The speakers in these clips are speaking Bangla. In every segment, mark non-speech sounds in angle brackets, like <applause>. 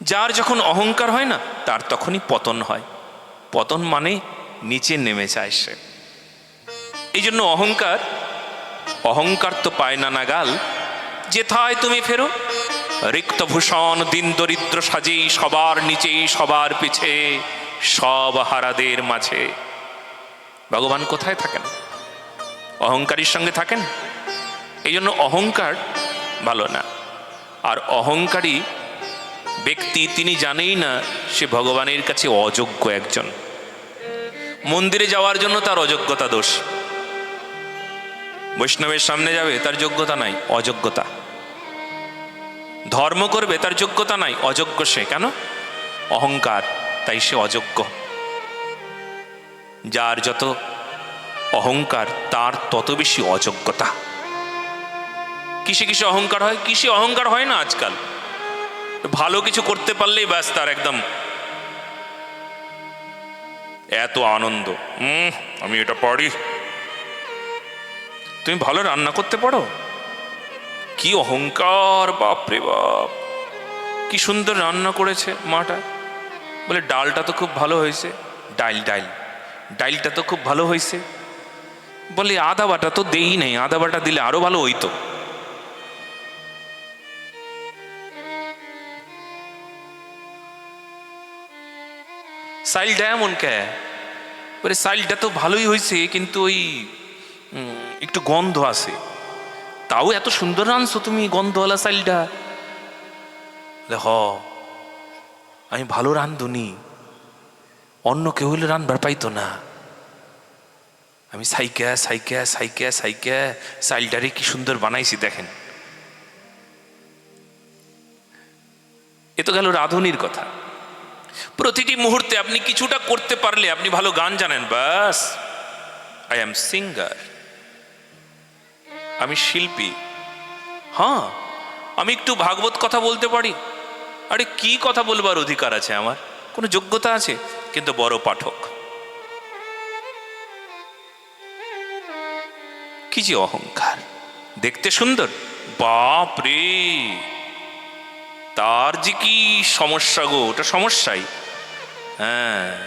যার যখন অহংকার হয় না, তার তখনই পতন হয়। পতন মানে নিচে নেমে যায় সে। এই জন্য অহংকার অহংকার তো পায় না নাগাল। যেথায় তুমি ফেরো, রিক্তভূষণ, দিন দরিদ্র সাজেই সবার নিচেই, সবার পিছে, সব হারাদের মাঝে। ভগবান কোথায় থাকেন? অহংকারীর সঙ্গে থাকেন? এই জন্য অহংকার ভালো না। আর অহংকারী ব্যক্তি তিনি জানেই না সে ভগবানের কাছে অযোগ্য একজন। মন্দিরে যাওয়ার জন্য তার অযোগ্যতা দোষ। বৈষ্ণবের সামনে যাবে, তার যোগ্যতা নাই, অযোগ্যতা। ধর্ম করবে, তার যোগ্যতা নাই, অযোগ্য সে। কেন? অহংকার, তাই সে অযোগ্য। যার যত অহংকার, তার তত বেশি অযোগ্যতা। কিসে কিসে অহংকার হয়? কিসে অহংকার হয় না আজকাল? ভালো কিছু করতে পারলেই ব্যাস তার একদম এত আনন্দ। উম, আমি এটা পারি। তুমি ভালো রান্না করতে পারো? কি অহংকার বাপরে বাপ। কি সুন্দর রান্না করেছে মাটা। বলে ডালটা তো খুব ভালো হয়েছে। ডাইল ডাইল। ডাইলটা তো খুব ভালো হয়েছে। বলে আদা বাটা তো দেই নেই। আদা বাটা দিলে আরও ভালো হইতো। সাইলটা এমন কে বলে সাইলটা তো ভালোই হয়েছে কিন্তু ওই একটু গন্ধ আছে। তাও এত সুন্দর রানছো তুমি গন্ধওয়ালা সাইলটা। হ আমি ভালো রান্ধুনি, অন্য কেউ হলে রানবার পাইতো না। আমি সাইকা সাইকা সাইকা সাইকা, সাইলটারে কি সুন্দর বানাইছি দেখেন। এ তো গেল রাধুনির কথা। প্রতিটি মুহূর্তে আপনি কিছুটা করতে পারলে আপনি ভালো গান জানেন বাস আই এম সিঙ্গার আমি শিল্পী। হ্যাঁ আমি একটু ভাগবত কথা বলতে পারি? আরে কি কথা বলবার অধিকার আছে আমার? কোনো যোগ্যতা আছে? কিন্তু বড় পাঠক। কি যে অহংকার। দেখতে সুন্দর। বাপ রে তার যে কি সমস্যা গো, ওটা সমস্যাই। হ্যাঁ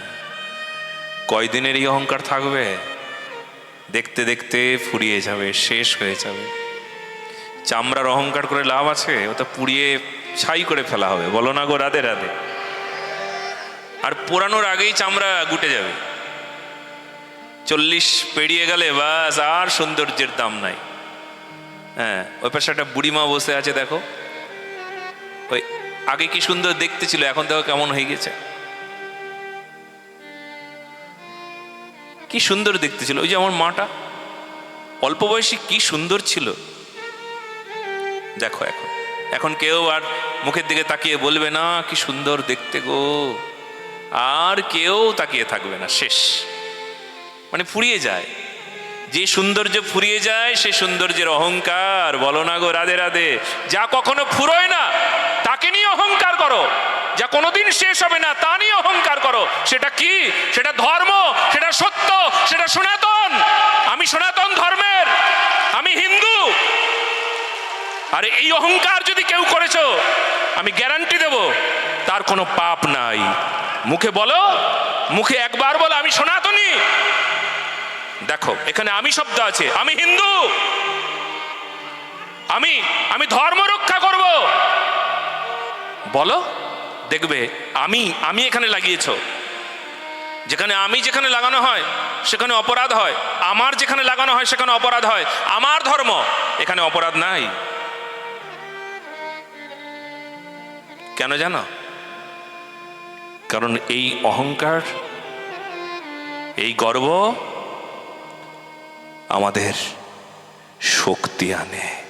কয়দিনের এই অহংকার থাকবে? দেখতে দেখতে ফুরিয়ে যাবে, শেষ হয়ে যাবে। চামড়ার অহংকার করে লাভ আছে, ওটা পুড়িয়ে ছাই করে ফেলা হবে। বলো না গো, রাধে রাধে। আর পোড়ানোর আগেই চামড়া গুটে যাবে। চল্লিশ পেরিয়ে গেলে বাস, আর সৌন্দর্যের দাম নাই। হ্যাঁ ওই পাশে একটা বুড়িমা বসে আছে, দেখো। ওই আগে কি সুন্দর দেখতে ছিল, এখন দেখো কেমন হয়ে গেছে। কি সুন্দর দেখতে ছিল, ওই যে আমার মাটা। অল্প বয়সী কি সুন্দর ছিল। দেখো এখন এখন কেউ আর মুখের দিকে তাকিয়ে বলবে না, কি সুন্দর দেখতে গো। আর কেউ তাকিয়ে থাকবে না, শেষ। মানে ফুরিয়ে যায়। যে সৌন্দর্য ফুরিয়ে যায়, সে সৌন্দর্যের অহংকার। বলো না গো, রাধে রাধে। যা কখনো ফুরোয় না তাকে নিয়ে অহংকার করো। যা কোনোদিন শেষ হবে না, তা নিয়ে অহংকার করো। সেটা কি? সেটা ধর্ম, সেটা সত্য, সেটা সনাতন। আমি সনাতন ধর্মের, আমি হিন্দু। আর এই অহংকার যদি কেউ করেছ, আমি গ্যারান্টি দেব, তার কোনো পাপ নাই। মুখে বলো, মুখে একবার বলো, আমি সনাতনী। দেখো, এখানে আমি শব্দ আছে, আমি হিন্দু। আমি আমি ধর্ম রক্ষা করব। বলো, দেখবে, আমি আমি এখানে লাগিয়েছ। যেখানে আমি যেখানে লাগানো হয়, সেখানে অপরাধ হয়। আমার যেখানে লাগানো হয়, সেখানে অপরাধ হয়। আমার ধর্ম, এখানে অপরাধ নাই। কেন জানো? কারণ এই অহংকার, এই গর্ব আমাদের শক্তি আনে,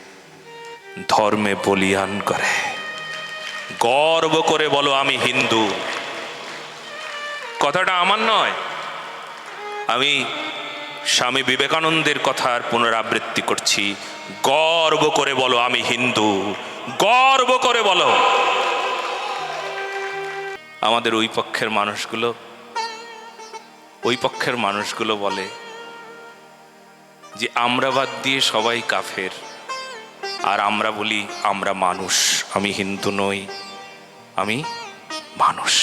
ধর্মে বলিয়ান করে। গর্ব করে বলো, আমি হিন্দু। কথাটা আমার নয়। আমি স্বামী বিবেকানন্দের কথার পুনরাবৃত্তি করছি। গর্ব করে বলো, আমি হিন্দু। গর্ব করে বলো। আমাদের ওই পক্ষের মানুষগুলো, ওই পক্ষের মানুষগুলো বলে যে, আমরা বাদ দিয়ে সবাই কাফের। আর আমরা বলি, আমরা মানুষ, আমি হিন্দু নই। আমি মানুষ।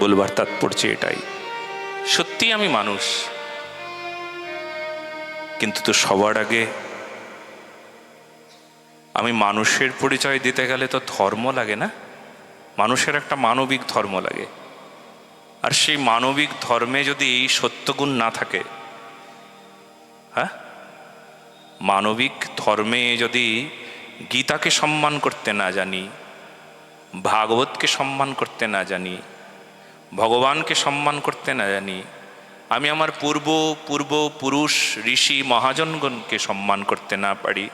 বলবার তাৎপর্য এটাই। সত্যি আমি মানুষ। কিন্তু তো সবার আগে আমি মানুষের পরিচয় দিতে গেলে তো ধর্ম লাগে না? মানুষের একটা মানবিক ধর্ম লাগে। আর সেই মানবিক ধর্মে যদি এই সত্যগুণ না থাকে হ্যাঁ? মানবিক ধর্মে যদি গীতাকে সম্মান করতে না জানি, ভাগবতকে সম্মান করতে না জানি, ভগবানকে সম্মান করতে না জানি, আমি আমার পূর্ব পূর্ব পুরুষ, ঋষি, মহাজনগণকে সম্মান করতে না পারি,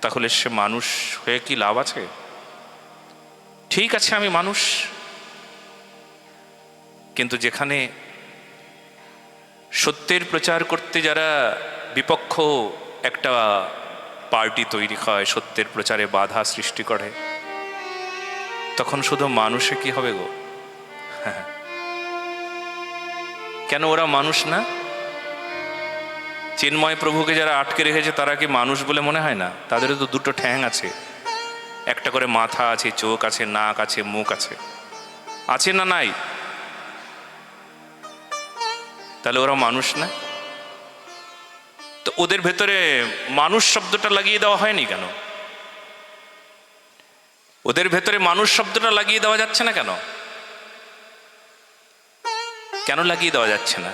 তাহলে সে মানুষ হয়ে কি লাভ আছে? ঠিক আছে, আমি মানুষ। কিন্তু যেখানে সত্যের প্রচার করতে যারা বিপক্ষ একটা পার্টি তৈরি হয়, সত্যের প্রচারে বাধা সৃষ্টি করে, তখন শুধু মানুষে কি হবে গো? <laughs> কেন ওরা মানুষ না? চিন্ময় প্রভুকে যারা আটকে রেখেছে, তারা কি মানুষ বলে মনে হয় না? তাদেরও তো দুটো ঠ্যাং আছে। একটা করে মাথা আছে, চোখ আছে, নাক আছে, মুখ আছে। আছে না নাই? তাহলে ওরা মানুষ না? তো ওদের ভেতরে মানুষ শব্দটা লাগিয়ে দেওয়া হয়নি কেন? ওদের ভেতরে মানুষ শব্দটা লাগিয়ে দেওয়া যাচ্ছে না কেন? কেন লাগিয়ে দেওয়া যাচ্ছে না?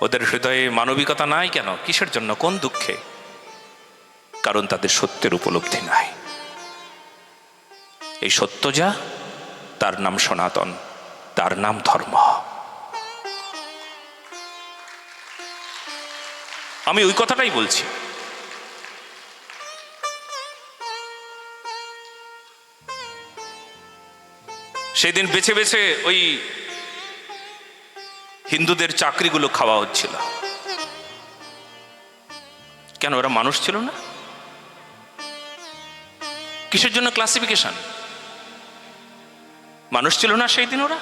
ওদের হৃদয়ে মানবিকতা নাই কেন? কিসের জন্য? কোন দুঃখে? কারণ তাদের সত্যের উপলব্ধি নাই। এই সত্য যা, তার নাম সনাতন, তার নাম ধর্ম। আমি ওই কথাটাই বলছি। সেদিন বেছে বেছে ওই হিন্দুদের চাকরিগুলো খাওয়া হচ্ছিল। কেন, ওরা মানুষ ছিল না? কিসের জন্য ক্লাসিফিকেশন মানুষ ছিল না সেই দিন ওরা?